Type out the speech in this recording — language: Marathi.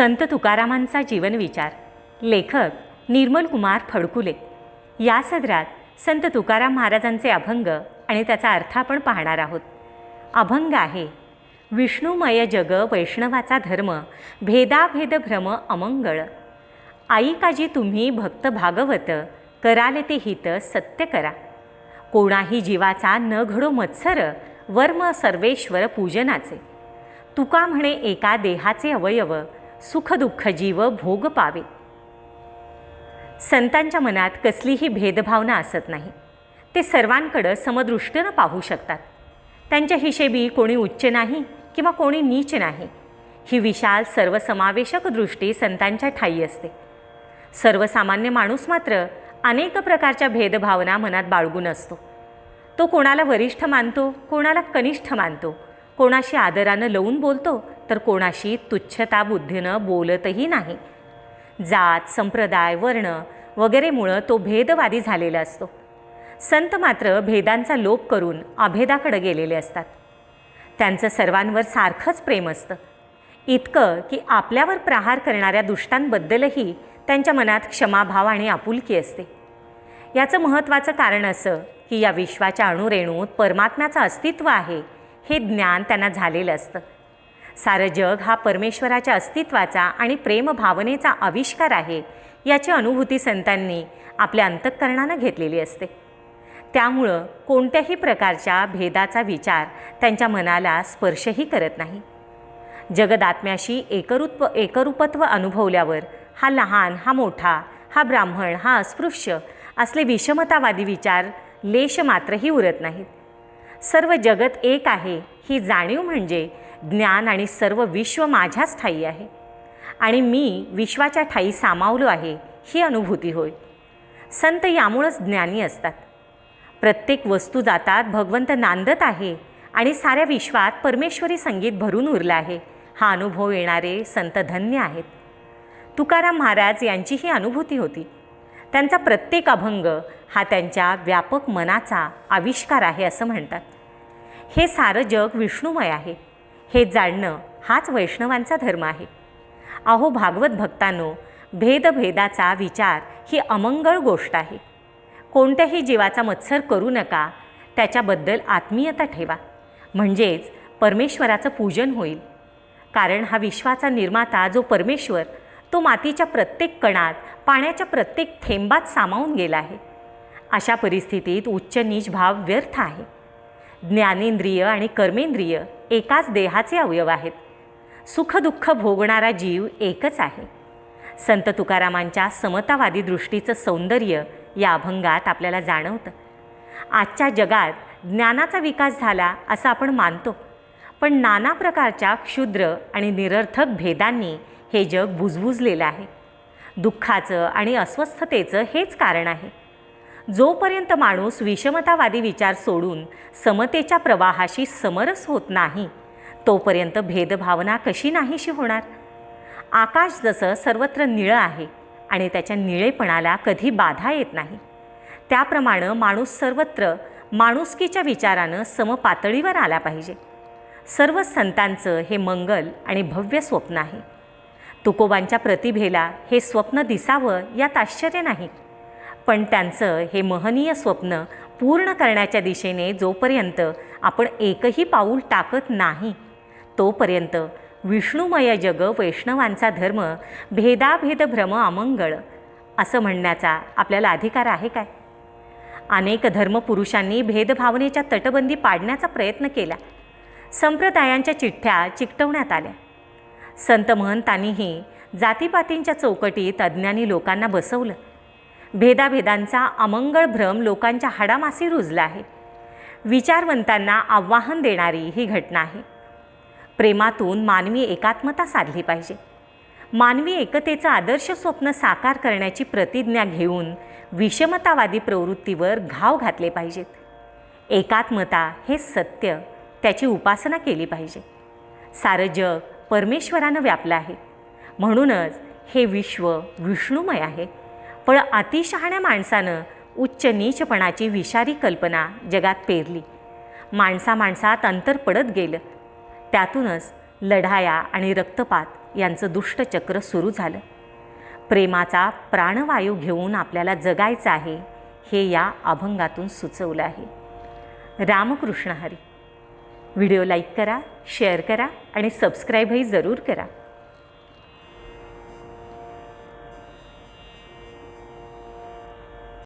संत तुकारामांचा जीवनविचार लेखक निर्मल कुमार फडकुले. या सदरात संत तुकाराम महाराजांचे अभंग आणि त्याचा अर्थ आपण पाहणार आहोत. अभंग आहे विष्णुमय जग वैष्णवाचा धर्म भेदाभेद भ्रम अमंगळ. आई काजी तुम्ही भक्त भागवत कराले ते हित सत्य करा. कोणाही जीवाचा न घडो मत्सर वर्म सर्वेश्वर पूजनाचे. तुका म्हणे एका देहाचे अवयव सुखदुःख जीव भोग पावे. संतांच्या मनात कसलीही भेदभावना असत नाही. ते सर्वांकडं समदृष्टीनं पाहू शकतात. त्यांच्या हिशेबी कोणी उच्च नाही किंवा कोणी नीच नाही. ही विशाल सर्वसमावेशक दृष्टी संतांच्या ठायी असते. सर्वसामान्य माणूस मात्र अनेक प्रकारच्या भेदभावना मनात बाळगून असतो. तो कोणाला वरिष्ठ मानतो कोणाला कनिष्ठ मानतो कोणाशी आदरानं लवून बोलतो तर कोणाशी तुच्छता बुद्धीनं बोलतही नाही. जात संप्रदाय वर्ण वगैरेमुळं तो भेदवादी झालेला असतो. संत मात्र भेदांचा लोप करून अभेदाकडे गेलेले असतात. त्यांचं सर्वांवर सारखंच प्रेम असतं. इतकं की आपल्यावर प्रहार करणाऱ्या दुष्टांबद्दलही त्यांच्या मनात क्षमाभाव आणि आपुलकी असते. याचं महत्त्वाचं कारण असं की या विश्वाच्या अणुरेणूत परमात्म्याचं अस्तित्व आहे हे ज्ञान त्यांना झालेलं असतं. सारं जग हा परमेश्वराच्या अस्तित्वाचा आणि प्रेमभावनेचा आविष्कार आहे याची अनुभूती संतांनी आपल्या अंतःकरणानं घेतलेली असते. त्यामुळं कोणत्याही प्रकारच्या भेदाचा विचार त्यांच्या मनाला स्पर्शही करत नाही. जगदात्म्याशी एकरूप एकरूपत्व अनुभवल्यावर हा लहान हा मोठा हा ब्राह्मण हा अस्पृश्य असले विषमतावादी विचार लेश मात्रही उरत नाहीत. सर्व जगत एक आहे ही जाणीव म्हणजे ज्ञान आणि सर्व विश्व माझ्याच ठाई आहे. आणि मी विश्वाच्या ठाई सामावलो आहे ही अनुभूती होय. संत यामुळंच ज्ञानी असतात. प्रत्येक वस्तू जातात भगवंत नांदत आहे आणि साऱ्या विश्वात परमेश्वरी संगीत भरून उरलं आहे हा अनुभव येणारे संत धन्य आहेत. तुकाराम महाराज यांची ही अनुभूती होती. त्यांचा प्रत्येक अभंग हा त्यांच्या व्यापक मनाचा आविष्कार आहे असं म्हणतात. हे सारं जग विष्णुमय आहे. हे जाणणं हाच वैष्णवांचा धर्म आहे. अहो भागवत भक्तांनो भेदभेदाचा विचार ही अमंगळ गोष्ट आहे. कोणत्याही जीवाचा मत्सर करू नका त्याच्याबद्दल आत्मीयता ठेवा. म्हणजेच परमेश्वराचं पूजन होईल. कारण हा विश्वाचा निर्माता जो परमेश्वर तो मातीच्या प्रत्येक कणात पाण्याच्या प्रत्येक थेंबात सामावून गेला आहे. अशा परिस्थितीत उच्च नीच भाव व्यर्थ आहे. ज्ञानेंद्रिय आणि कर्मेंद्रिय एकाच देहाचे अवयव आहेत. सुखदुःख भोगणारा जीव एकच आहे. संत तुकारामांच्या समतावादी दृष्टीचं सौंदर्य या अभंगात आपल्याला जाणवतं. आजच्या जगात ज्ञानाचा विकास झाला असं आपण मानतो. पण नाना प्रकारच्या क्षुद्र आणि निरर्थक भेदांनी हे जग बुजबुजलेलं आहे. दुःखाचं आणि अस्वस्थतेचं हेच कारण आहे. जोपर्यंत माणूस विषमतावादी विचार सोडून समतेच्या प्रवाहाशी समरस होत नाही तोपर्यंत भेदभावना कशी नाहीशी होणार? आकाश जसं सर्वत्र निळं आहे आणि त्याच्या निळेपणाला कधी बाधा येत नाही त्याप्रमाणे माणूस सर्वत्र माणुसकीच्या विचारानं समपातळीवर आला पाहिजे. सर्व संतांचं हे मंगल आणि भव्य स्वप्न आहे. तुकोबांच्या प्रतिभेला हे स्वप्न दिसावं यात आश्चर्य नाही. पण त्यांचं हे महनीय स्वप्न पूर्ण करण्याच्या दिशेने जोपर्यंत आपण एकही पाऊल टाकत नाही तोपर्यंत विष्णुमय जग वैष्णवांचा धर्म भेदाभेद भ्रम अमंगळ असं म्हणण्याचा आपल्याला अधिकार आहे काय? अनेक धर्मपुरुषांनी भेदभावनेच्या तटबंदी पाडण्याचा प्रयत्न केला. संप्रदायांच्या चिठ्ठ्या चिकटवण्यात आल्या. संत महंतांनीही जातीपातींच्या चौकटीत अज्ञानी लोकांना बसवलं. भेदाभेदांचा अमंगळ भ्रम लोकांच्या हाडामासी रुजला आहे. विचारवंतांना आव्हान देणारी ही घटना आहे. प्रेमातून मानवी एकात्मता साधली पाहिजे. मानवी एकतेचं आदर्श स्वप्न साकार करण्याची प्रतिज्ञा घेऊन विषमतावादी प्रवृत्तीवर घाव घातले पाहिजेत. एकात्मता हे सत्य त्याची उपासना केली पाहिजे. सारं जग परमेश्वरानं व्यापलं आहे. म्हणूनच हे विश्व विष्णुमय आहे. पण अतिशहाण्या माणसानं उच्च नीचपणाची विषारी कल्पना जगात पेरली. माणसा माणसात अंतर पडत गेलं. त्यातूनच लढाया आणि रक्तपात यांचं दुष्टचक्र सुरू झालं. प्रेमाचा प्राणवायू घेऊन आपल्याला जगायचं आहे हे या अभंगातून सुचवलं आहे. रामकृष्ण हरी. व्हिडिओ लाईक करा शेअर करा आणि सबस्क्राईबही जरूर करा.